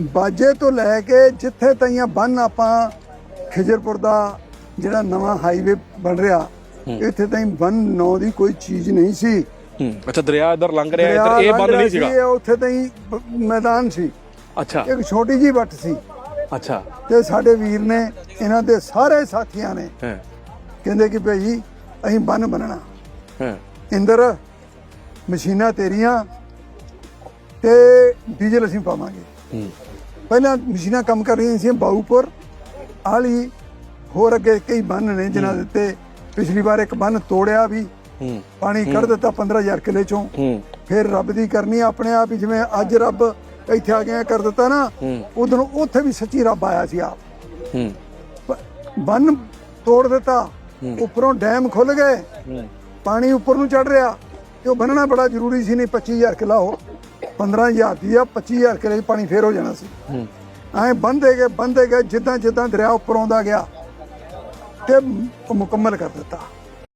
ਬਾਜੇ ਤੋਂ ਲੈ ਕੇ ਜਿੱਥੇ ਤਾਈਆਂ ਬੰਨ ਆਪਾਂ ਖਿਜਰਪੁਰ ਦਾ ਜਿਹੜਾ ਨਵਾਂ ਹਾਈਵੇ ਬਣ ਰਿਹਾ ਇੱਥੇ ਤਾਈਂ ਬੰਨ ਨੌ ਦੀ ਕੋਈ ਚੀਜ਼ ਨਹੀਂ ਸੀ। ਅੱਛਾ ਦਰਿਆ ਇੱਧਰ ਲੰਘ ਰਿਹਾ ਇੱਧਰ ਇਹ ਰਿਹਾ ਨਹੀਂ ਸੀਗਾ? ਇਹ ਉੱਥੇ ਤਾਈਂ ਮੈਦਾਨ ਸੀ। ਅੱਛਾ। ਇੱਕ ਛੋਟੀ ਜੀ ਵੱਟ ਸੀ। ਅੱਛਾ। ਤੇ ਸਾਡੇ ਵੀਰ ਨੇ ਇਹਨਾਂ ਦੇ ਸਾਰੇ ਸਾਥੀਆਂ ਨੇ ਕਹਿੰਦੇ ਕਿ ਭਈ ਅਸੀਂ ਬੰਨ ਬਣਨਾ ਹਾਂ। ਇੰਦਰ ਮਸ਼ੀਨਾਂ ਤੇਰੀਆਂ ਤੇ ਡੀਜ਼ਲ ਅਸੀਂ ਪਾਵਾਂਗੇ। ਪਹਿਲਾਂ ਮਸ਼ੀਨਾਂ ਕੰਮ ਕਰ ਰਹੀਆਂ ਸੀ ਬਾਊਪੁਰ ਆਲੀ ਹੋਰ ਅੱਗੇ ਕਈ ਬੰਨ ਨੇ ਜਿਨ੍ਹਾਂ ਦੇ ਉੱਤੇ ਪਿਛਲੀ ਵਾਰ ਇੱਕ ਬੰਨ ਤੋੜਿਆ ਵੀ ਪਾਣੀ ਕੱਢ ਦਿੱਤਾ 15000 ਕਿਲੇ ਚੋਂ। ਫਿਰ ਰੱਬ ਦੀ ਕਰਨੀ ਆਪਣੇ ਆਪ ਹੀ ਜਿਵੇਂ ਅੱਜ ਰੱਬ ਇੱਥੇ ਆ ਗਿਆ ਕਰ ਦਿੱਤਾ ਨਾ ਉਦੋਂ ਉੱਥੇ ਵੀ ਸੱਚੀ ਰੱਬ ਆਇਆ ਸੀ ਆਪ ਬੰਨ ਤੋੜ ਦਿੱਤਾ ਉੱਪਰੋਂ ਡੈਮ ਖੁੱਲ ਗਏ। ਪਾਣੀ ਉੱਪਰ ਨੂੰ ਚੜ ਰਿਹਾ ਤੇ ਉਹ ਬੰਨਣਾ ਬੜਾ ਜ਼ਰੂਰੀ ਸੀ ਨਹੀਂ 25000 ਕਿਲਾ ਹੋ 15000 ਦੀ ਆ 25000 ਕਿਲੇ ਪਾਣੀ ਫੇਰ ਹੋ ਜਾਣਾ ਸੀ। ਹੂੰ। ਐਂ ਬੰਦੇ ਗਏ ਬੰਦੇ ਗਏ ਜਿੱਦਾਂ ਜਿੱਦਾਂ ਦਰਿਆ ਉੱਪਰ ਆਉਂਦਾ ਗਿਆ ਤੇ ਮੁਕੰਮਲ ਕਰ ਦਿੱਤਾ।